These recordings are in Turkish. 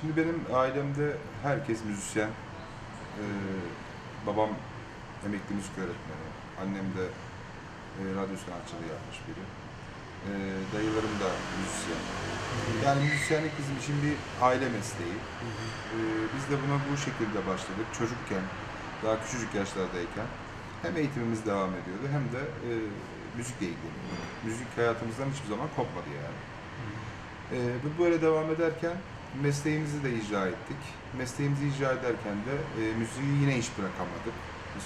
Şimdi benim ailemde herkes müzisyen. Ee, babam emekli müzik öğretmeni. Annem de e, radyo sanatçılığı yapmış biri. Ee, dayılarım da müzisyen. Yani müzisyenlik bizim için bir aile mesleği. Ee, biz de buna bu şekilde başladık. Çocukken, daha küçücük yaşlardayken hem eğitimimiz devam ediyordu hem de e, müzikle ilgileniyorduk. Müzik hayatımızdan hiçbir zaman kopmadı yani. Ee, bu böyle devam ederken mesleğimizi de icra ettik. Mesleğimizi icra ederken de e, müziği yine hiç bırakamadık.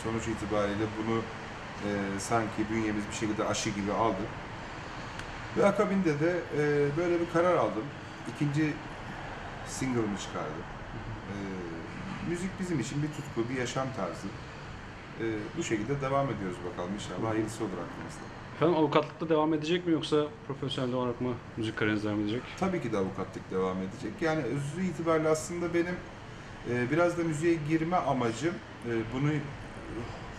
Sonuç itibariyle bunu e, sanki bünyemiz bir şekilde aşı gibi aldık. Ve akabinde de e, böyle bir karar aldım. İkinci single'ımı çıkardım. E, müzik bizim için bir tutku, bir yaşam tarzı. E, bu şekilde devam ediyoruz bakalım inşallah hayırlısı olur aklımızda. Efendim avukatlıkta devam edecek mi yoksa profesyonel olarak mı müzik kariyeriniz devam edecek? Tabii ki de avukatlık devam edecek. Yani özü itibariyle aslında benim e, biraz da müziğe girme amacım e, bunu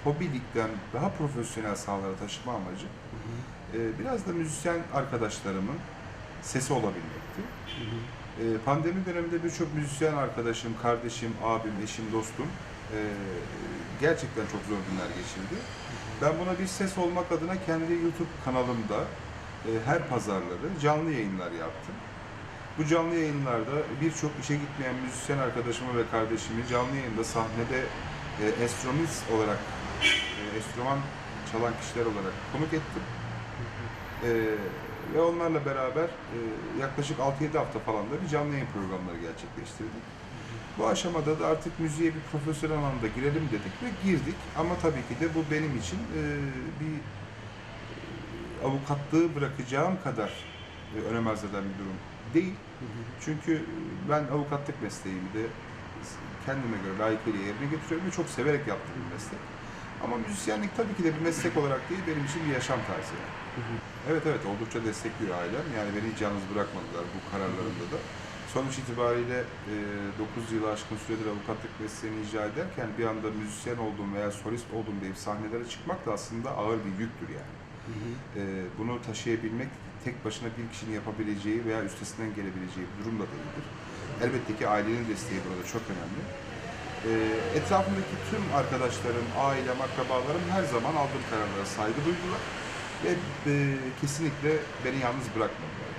hobilikten daha profesyonel sahalara taşıma amacım e, biraz da müzisyen arkadaşlarımın sesi olabilmekti. E, pandemi döneminde birçok müzisyen arkadaşım, kardeşim, abim, eşim, dostum e, gerçekten çok zor günler geçirdi. Ben buna bir ses olmak adına kendi YouTube kanalımda e, her pazarları canlı yayınlar yaptım. Bu canlı yayınlarda birçok işe gitmeyen müzisyen arkadaşımı ve kardeşimi canlı yayında sahnede e, enstrümanist olarak, e, enstrüman çalan kişiler olarak konuk ettim. E, ve onlarla beraber e, yaklaşık 6-7 hafta falan da bir canlı yayın programları gerçekleştirdik. Bu aşamada da artık müziğe bir profesyonel anlamda girelim dedik ve girdik. Ama tabii ki de bu benim için e, bir e, avukatlığı bırakacağım kadar e, önem arz eden bir durum değil. Çünkü ben avukatlık mesleğimi de kendime göre layıkıyla yerine getiriyorum ve çok severek yaptığım bir meslek. Ama müzisyenlik tabii ki de bir meslek olarak değil, benim için bir yaşam tarzı yani. Evet evet, oldukça destekliyor ailem. Yani beni hiç yalnız bırakmadılar bu kararlarında da. Sonuç itibariyle e, 9 yılı aşkın süredir avukatlık mesleğini icra ederken bir anda müzisyen olduğum veya solist olduğum deyip sahnelere çıkmak da aslında ağır bir yüktür yani. E, bunu taşıyabilmek tek başına bir kişinin yapabileceği veya üstesinden gelebileceği bir durum da değildir. Elbette ki ailenin desteği burada çok önemli. E, etrafımdaki tüm arkadaşlarım, ailem, akrabalarım her zaman aldığım kararlara saygı duydular ve e, kesinlikle beni yalnız bırakmadılar.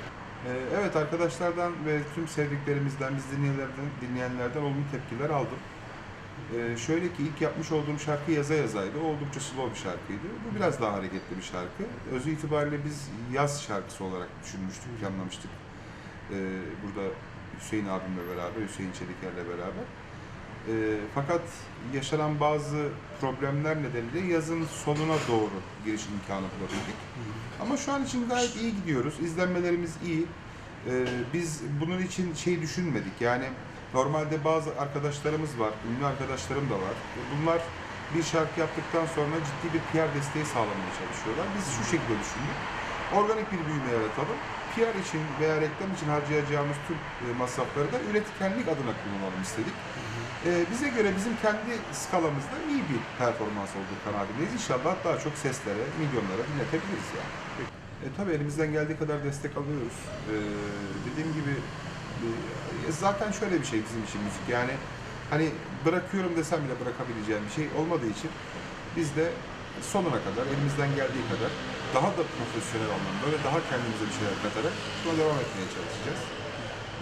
E, evet arkadaşlardan ve tüm sevdiklerimizden, biz dinleyenlerden, dinleyenlerden olumlu tepkiler aldım. Ee, şöyle ki ilk yapmış olduğum şarkı yaza yazaydı. Oldukça slow bir şarkıydı. Bu biraz daha hareketli bir şarkı. Özü itibariyle biz yaz şarkısı olarak düşünmüştük, planlamıştık. Ee, burada Hüseyin abimle beraber, Hüseyin Çeliker'le beraber. Ee, fakat yaşanan bazı problemler nedeniyle yazın sonuna doğru giriş imkanı bulabildik. Ama şu an için gayet iyi gidiyoruz. İzlenmelerimiz iyi. Ee, biz bunun için şey düşünmedik. Yani normalde bazı arkadaşlarımız var, ünlü arkadaşlarım da var. Bunlar bir şarkı yaptıktan sonra ciddi bir PR desteği sağlamaya çalışıyorlar. Biz şu şekilde düşündük. Organik bir büyüme yaratalım. PR için veya reklam için harcayacağımız tüm e, masrafları da üretkenlik adına kullanalım istedik. Ee, bize göre bizim kendi skalamızda iyi bir performans olduğu kanaatindeyiz. İnşallah daha çok seslere, milyonlara dinletebiliriz yani. E, tabii elimizden geldiği kadar destek alıyoruz. E, dediğim gibi e, zaten şöyle bir şey bizim için müzik. Yani hani bırakıyorum desem bile bırakabileceğim bir şey olmadığı için biz de sonuna kadar elimizden geldiği kadar daha da profesyonel anlamda ve daha kendimize bir şeyler katarak buna devam etmeye çalışacağız.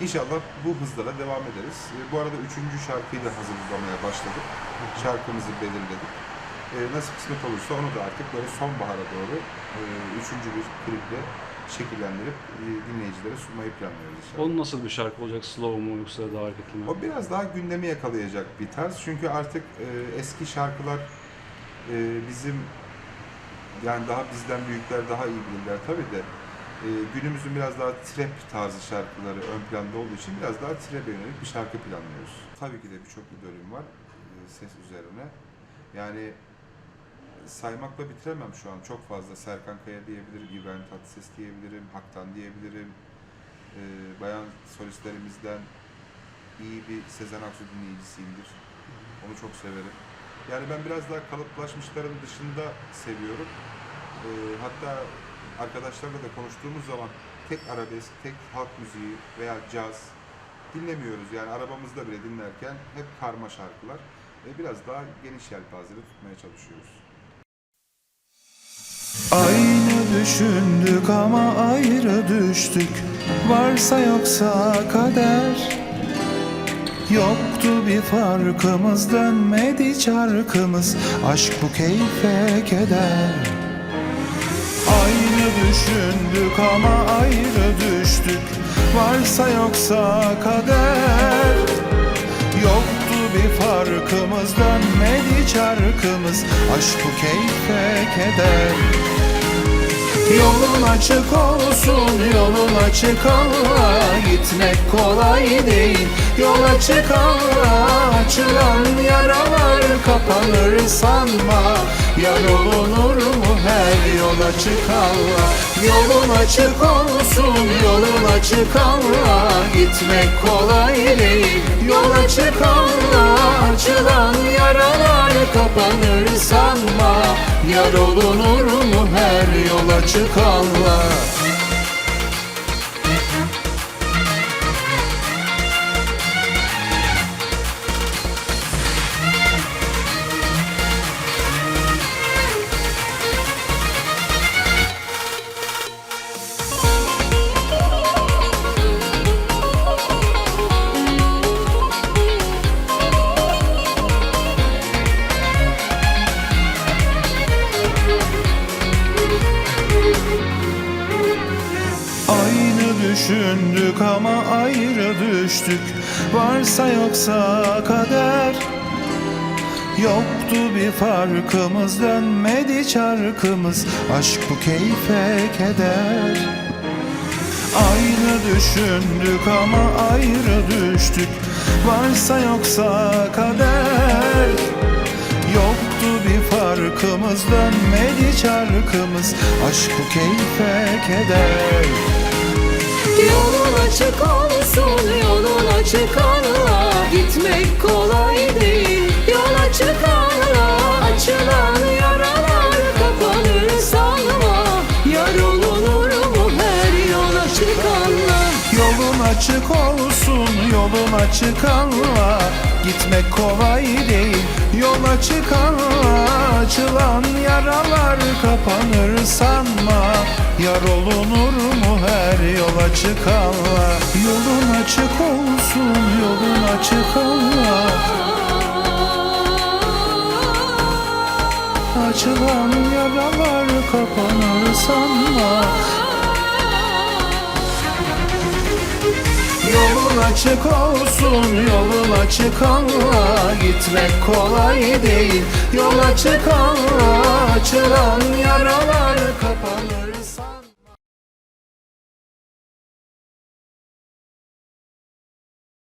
İnşallah bu hızla da devam ederiz. E, Bu arada üçüncü şarkıyı da hazırlamaya başladık. Şarkımızı belirledik. E, nasıl kısmet olursa onu da artık böyle sonbahara doğru e, üçüncü bir kliple şekillendirip e, dinleyicilere sunmayı planlıyoruz inşallah. Onun nasıl bir şarkı olacak? Slow mu yoksa daha hareketli mi? O biraz daha gündemi yakalayacak bir tarz. Çünkü artık e, eski şarkılar e, bizim yani daha bizden büyükler daha iyi bilirler tabii de e, günümüzün biraz daha trap tarzı şarkıları ön planda olduğu için biraz daha trap'e yönelik bir şarkı planlıyoruz. Tabii ki de birçok bir bölüm var e, ses üzerine. Yani saymakla bitiremem şu an. Çok fazla Serkan Kaya diyebilirim, İbrahim Tatlıses diyebilirim, Haktan diyebilirim. E, bayan solistlerimizden iyi bir Sezen Aksu dinleyicisiyimdir. Onu çok severim. Yani ben biraz daha kalıplaşmışların dışında seviyorum. Ee, hatta arkadaşlarla da konuştuğumuz zaman tek arabesk, tek halk müziği veya caz dinlemiyoruz. Yani arabamızda bile dinlerken hep karma şarkılar. E, biraz daha geniş yelpazede tutmaya çalışıyoruz. Aynı düşündük ama ayrı düştük Varsa yoksa kader Yoktu bir farkımız dönmedi çarkımız. Aşk bu keyfe keder. Aynı düşündük ama ayrı düştük. Varsa yoksa kader. Yoktu bir farkımız dönmedi çarkımız. Aşk bu keyfe keder Yolun açık olsun, yolun açık Allah Gitmek kolay değil, yol açık Allah Açılan yaralar kapanır sanma. Yar olunur mu? Her yol açık Allah Yolun açık olsun, yolun açık Allah Gitmek kolay değil, yol açık Allah Açılan yaralar kapanır sanma Yar olunur mu her yol açık Allah düşündük ama ayrı düştük. Varsa yoksa kader. Yoktu bir farkımız dönmedi çarkımız. Aşk bu keyfe keder. Aynı düşündük ama ayrı düştük. Varsa yoksa kader. Yoktu bir farkımız dönmedi çarkımız. Aşk bu keyfe keder Yolun açık olsun, yolun açık Allah Gitmek kolay değil, yol açık Allah Açılan yaralar kapanır sanma Yar olunur mu her yol açık Allah Yolun açık olsun, yolun açık Allah Gitmek kolay değil, yol açık Allah Açılan yaralar kapanır sanma. Yar olunur mu her yol açık Allah Yolun açık olsun, yolun açık Allah Açılan yaralar kapanır sanma Yolun açık olsun, yolun açık Allah Gitmek kolay değil, yol açık Allah Açılan yaralar kapanır